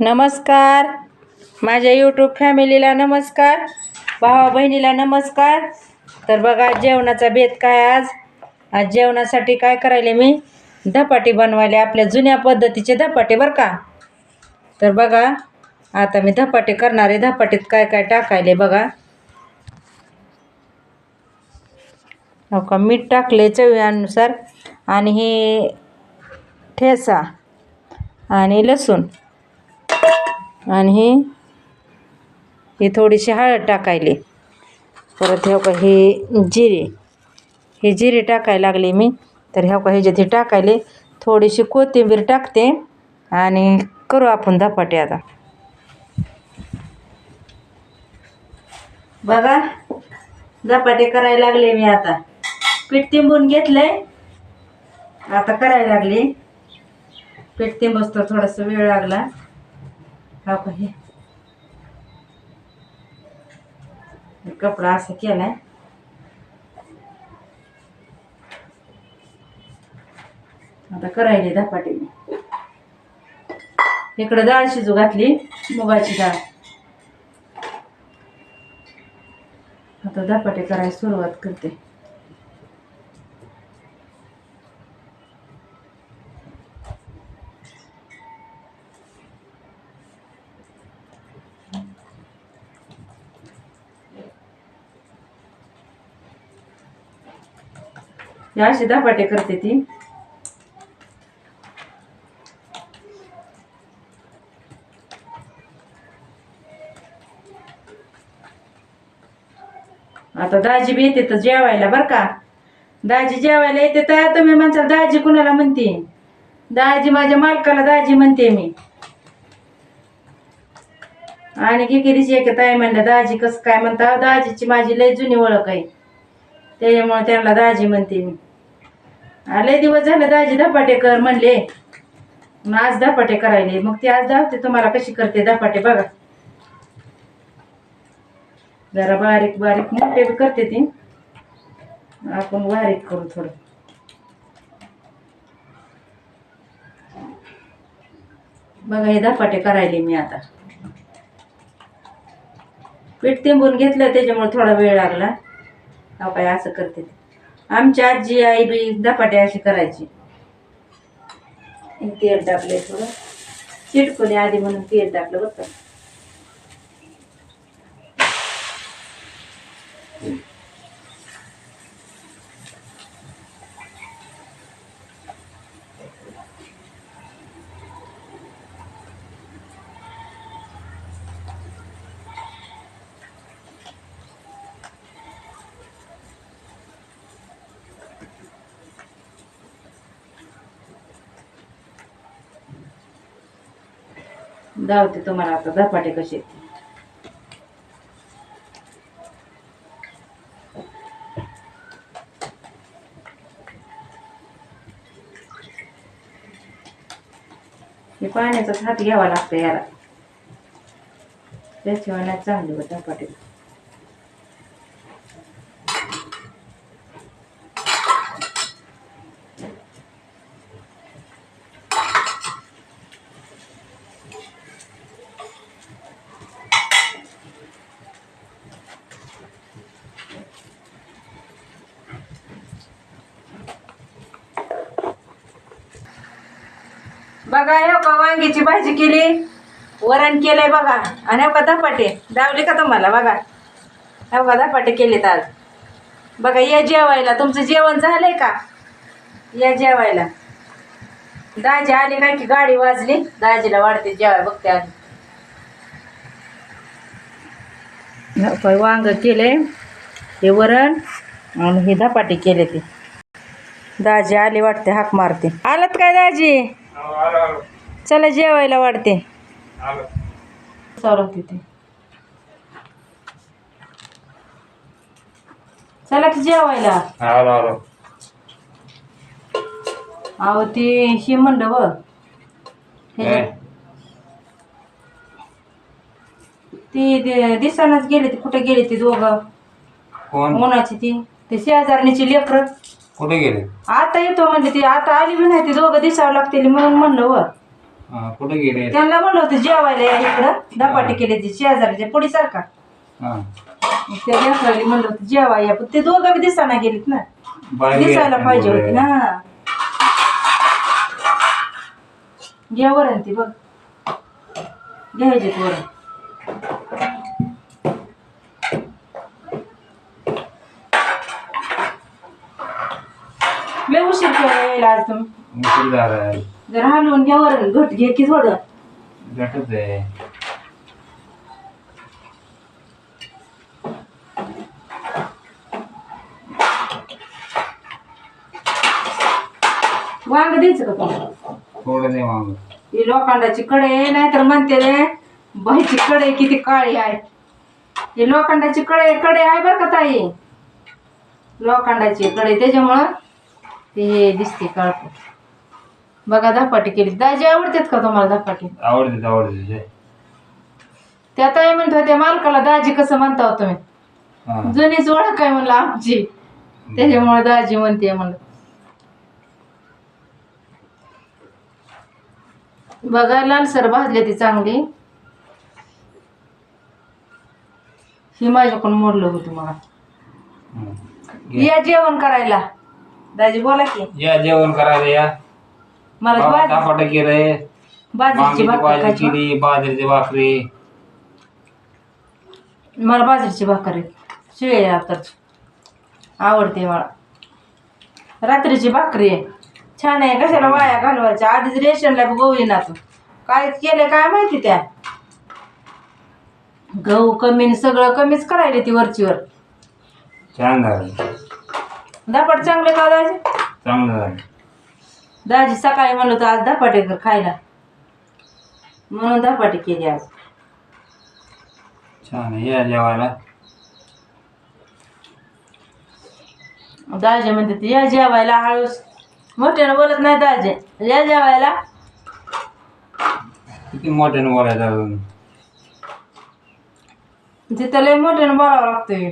नमस्कार. माझ्या यूट्यूब फॅमिलीला नमस्कार. भावा बहिणीला नमस्कार. तर बघा जेवणाचा भेद काय आज? आज जेवणासाठी काय करायले मी? धपाटे बनवायले आपल्या जुन्या पद्धतीचे धपाटे बरं का? तर बघा आता मी धपाटे करणारे धपाटीत काय काय टाकायले बघा. हो का मीठ टाकले चवीनुसार. आणि हे ठेचा आणि लसूण. आणि ही थोडीशी हळद टाकायली. परत ह्या का हे जिरे. हे जिरे टाकायला लागले मी. तर ह्या का हे हे टाकायले थोडीशी कोथिंबीर टाकते आणि करू आपण धपाटे आता. बघा धपाटे करायला लागले मी आता. पीठ तिंबून घेतलंय. आता करायला लागली. पीठ तिंबस तर थोडासा वेळ लागला. हा हे कपडा असं केलाय. आता करायली धपाटीने. इकडं डाळ शिजू घातली मुगाची डाळ आता धपाटे करायला सुरुवात करते. हे अशी धपाटे करते ती. आता दाजी बी येते तर जेवायला बरं का. दाजी जेवायला येते तर तुम्ही म्हणसाल दाजी कुणाला म्हणते? दाजी माझ्या मालकाला दाजी म्हणते मी. आणि की कितीची एक ताई म्हणलं दाजी कसं काय म्हणता? दाजीची माझी लय जुनी ओळख आहे. त्याच्यामुळे त्यांना दाजी म्हणते मी. लय दिवस झाले दाजी धपाटे कर म्हणले. मग आज धपाटे करायले. मग ते आज दावते तुम्हाला कशी करते धपाटे बघा. जरा बारीक बारीक मोठे करते ती. आपण बारीक करू थोडं. बघा हे धपाटे करायले मी आता. पीठ तिंबून घेतलं त्याच्यामुळे थोडा वेळ लागला. काय असं करते ती. आमची आजी आई बी धपाटे अशी करायची. तेल टाकले थोडं. चिटकुने आधी म्हणून तेल टाकलं बघ. का दावते तुम्हाला आता धपाटे कसे हे पाण्याचाच हात घ्यावा लागतं याला. त्याशिवाय नाही चांगले होत धपाटे बघा हे का वांग्याची भाजी केली. वरण केलंय बघा. आणि हो का धपाटे. दावले का तुम्हाला? बघा. हो का धपाटे केलेत आज. बघा या जेवायला तुमचं जेवण झालंय का? या जेवायला. दाजी आली काय की गाडी वाजली? दाजीला वाढते जेवाय बघते आज वांग केले हे वरण आणि हे धपाटे केले ते दाजी आली वाटते हाक मारते. आलात काय दाजी? चला जेवायला वाढते. चालू तिथे चला की जेवायला. अहो ती ही म्हणलं व हे- ती दिसानच गेली ती कुठे गेली ती दोघं? कोण? उन्हाची ती. ते शेजारणीची लेकर. कुठे गेले? आता येतो म्हणले ती आता आली बी नाही ती दोघं दिसावं लागतील म्हणून म्हणलं व हा कुठं गेले? त्यांना म्हणलं होतं जेवायला या इकडं. धपाटे केले ते शेजारच्या पुढे सारखा हा. मग त्या लेकराला म्हणलं होतं जेवा या पण ते दोघं बी दिसाना गेलीत ना. बाहेर दिसायला गेले पाहिजे. होती ना. घ्या वरण ती बघ. घ्यायचे वरण लय यायला आज तुम्ही आहे जर हलवून घ्या वरण घट घे की थोडं. गटच आहे. वांग द्यायचं का तुम्हाला? थोडं नाही माग ही लोखंडाची कडे नाहीतर म्हणते रे बाईची कडे किती काळी आहे. ही लोखंडाची कडे कडे आहे बरं का ताई? लोखंडाची कडे त्याच्यामुळं ते हे दिसते काळपट. बघा धपाटी केली. दाजी आवडतात का तुम्हाला धपाटी? आवडते आवडते त्या ताई म्हणत होत्या मालकाला दाजी कसं म्हणता हो तुम्ही? जुनीच ओळख आहे म्हणलं आमची? त्याच्यामुळे दाजी म्हणते म्हणलं. बघा लालसर भाजले ती चांगली. ही माझ्याकडून मोडलं होतं मला. या जेवण करायला. दाजी बोला की. या जेवण करायला या. मला बाबा बाज- केलंय. बाजरीची वांग्याची भाकर भाजी खायची. केली बाजरीची भाकरी. मला बाजरीची भाकर शिळे रात्रची आवडते मला. रात्रीची भाकरी आहे. छान आहे. कशाला वाया घालवायच्या आधीच रेशनला गहू येणार. तू काय केलं काय माहिती त्या? गहू कमी न सगळं कमीच करायला ती वरचीवर. छान झालं. धपाट चांगले का दाजी? चांगलं झालं. दाजी सकाळी म्हणलं होतं आज धपाटे कर खायला. म्हणून धपाटे केली आज. छान आहे. या जेवायला. दाजी म्हणते ते, या जेवायला हळूस मोठ्यानं बोलत नाही दाजी. या जेवायला. किती मोठ्यानं बोलायचं अजून? तिथं लय मोठ्यानं बोलावं लागतंय.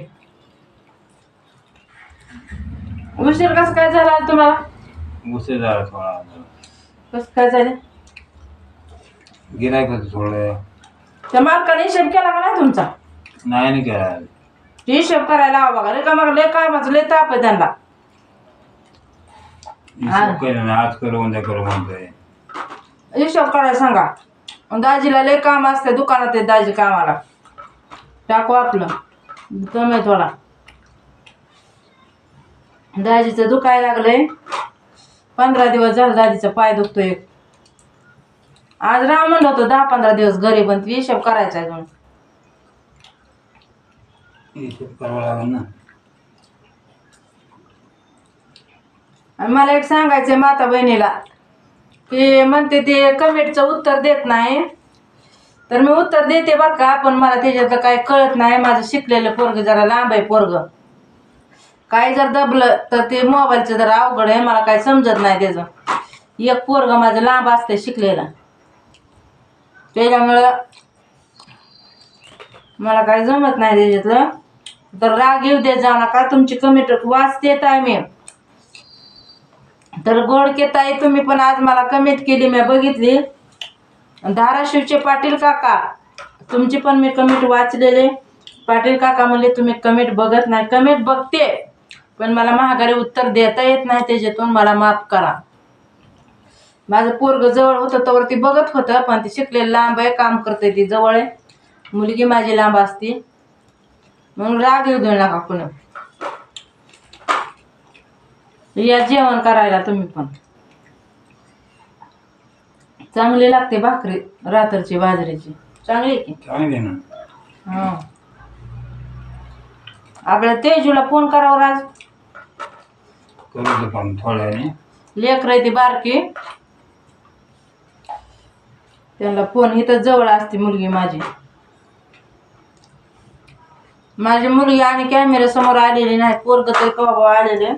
उशीर कसं काय झाला तुम्हाला? उशीर झाला थोडा. कसं काय झालं? गिरायक होतं थोडं. त्या मालकाने हिशेब केला का नाही तुमचा? नाही नाही केला. ते हिशेब करायला हवा बघा रे का मग लय कामाचं लय ताप आहे त्यांना. हिशोब केला नाही. आज करू उद्या करू म्हणतोय. हिशोब करायला सांगा. दाजीला लय काम असते दुकानात आहे दाजी कामाला. टाकू आपलं. कमी थोडा. दाजीचं दुखायला लागलंय. पंधरा दिवस झालं दाजीचा पाय दुखतोय. आज राम म्हणलं होतं दहा पंधरा दिवस घरी पण ती हिशोब करायचा आहे म्हणून. आणि मला एक सांगायचंय माता बहिणीला की म्हणते ते कमेंटचं उत्तर देत नाही. तर मी उत्तर देते बरं का पण मला त्याच्यातलं काय कळत नाही. माझं शिकलेलं पोरग जरा लांब आहे पोरग. काय जर दबलं तर ते मोबाईलचं जरा अवघड आहे मला काय समजत नाही त्याचं. एक पोरग माझं लांब असतंय शिकलेला. त्याच्यामुळं मला काय जमत नाही त्याच्यातलं. तर राग येऊ दे जाऊ नका तुमची कमेंट वाचतेत आहे मी. तर गोडके ताई तुम्ही पण आज मला कमेंट केली मी बघितली. धाराशिवचे पाटील काका तुमची पण मी कमेंट वाचलेले. पाटील काका म्हणले तुम्ही कमेंट बघत नाही कमेंट बघते. पण मला महागारी उत्तर देता येत नाही त्याच्यातून मला माफ करा. माझं पोरग जवळ होतं तर ती बघत होतं पण ती शिकलेलं लांब आहे काम करते ती जवळ आहे. मुलगी माझी लांब असती. म्हणून राग येऊ देऊ नका कुणी. या जेवण करायला तुम्ही पण. चांगली लागते भाकरी रात्रची बाजरीची. चांगली आहे की? चांगली आहे ना. हां. आपल्या तेजूला फोन करावं आज करू दे पण लेकर आहे ती बारकी. त्यांना फोन इथं जवळ असते मुलगी माझी. माझी मुलगी आणि कॅमेरा समोर आलेली नाही. पोरग तरी कवा आलेले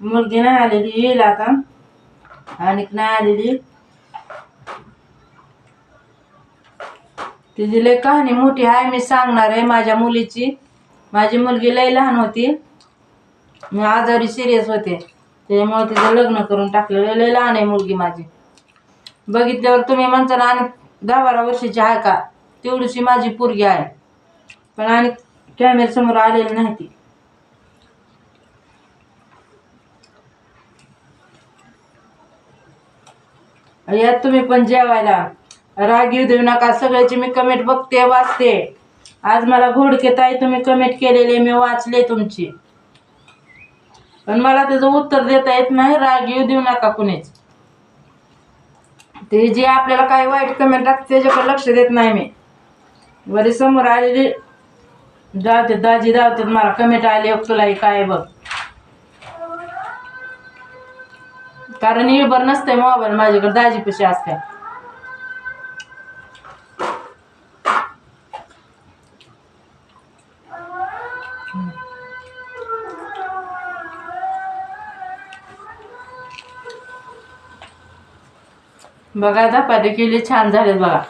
मुलगी नाही आलेली येईल आता. आणि नाही आलेली. तिची लय कहाणी मोठी आहे मी सांगणार आहे माझ्या मुलीची. माझी मुलगी लय लहान होती. मी आजारी सिरियस होते. त्याच्यामुळे तिचं लग्न करून टाकलेलं लय लहान आहे मुलगी माझी. बघितल्यावर तुम्ही म्हणताना आणि दहा बारा वर्षाची आहे का? तेवढीशी माझी पोरगी आहे. पण आणि कॅमेऱ्यासमोर आलेली नाही ती. यात तुम्ही पण जेवायला. राग येऊ देऊ नका. सगळ्याची मी कमेंट बघते वाचते. आज मला घोडके ताई तुम्ही कमेंट केलेले मी वाचले तुमची. पण मला त्याचं उत्तर देता येत नाही. राग येऊ देऊ नका कुणीच. ते जे आपल्याला काही वाईट कमेंट टाकते त्याच्याकडे लक्ष देत नाही मी. बरे समोर आलेली जाते दाजी धावतात मला कमेंट आले तुला काय बघ. कारण निर्भर नसते मोबाईल माझ्याकडे दाजी दाजीपाशी असते बघा धपाटे केले छान झालेत बघा.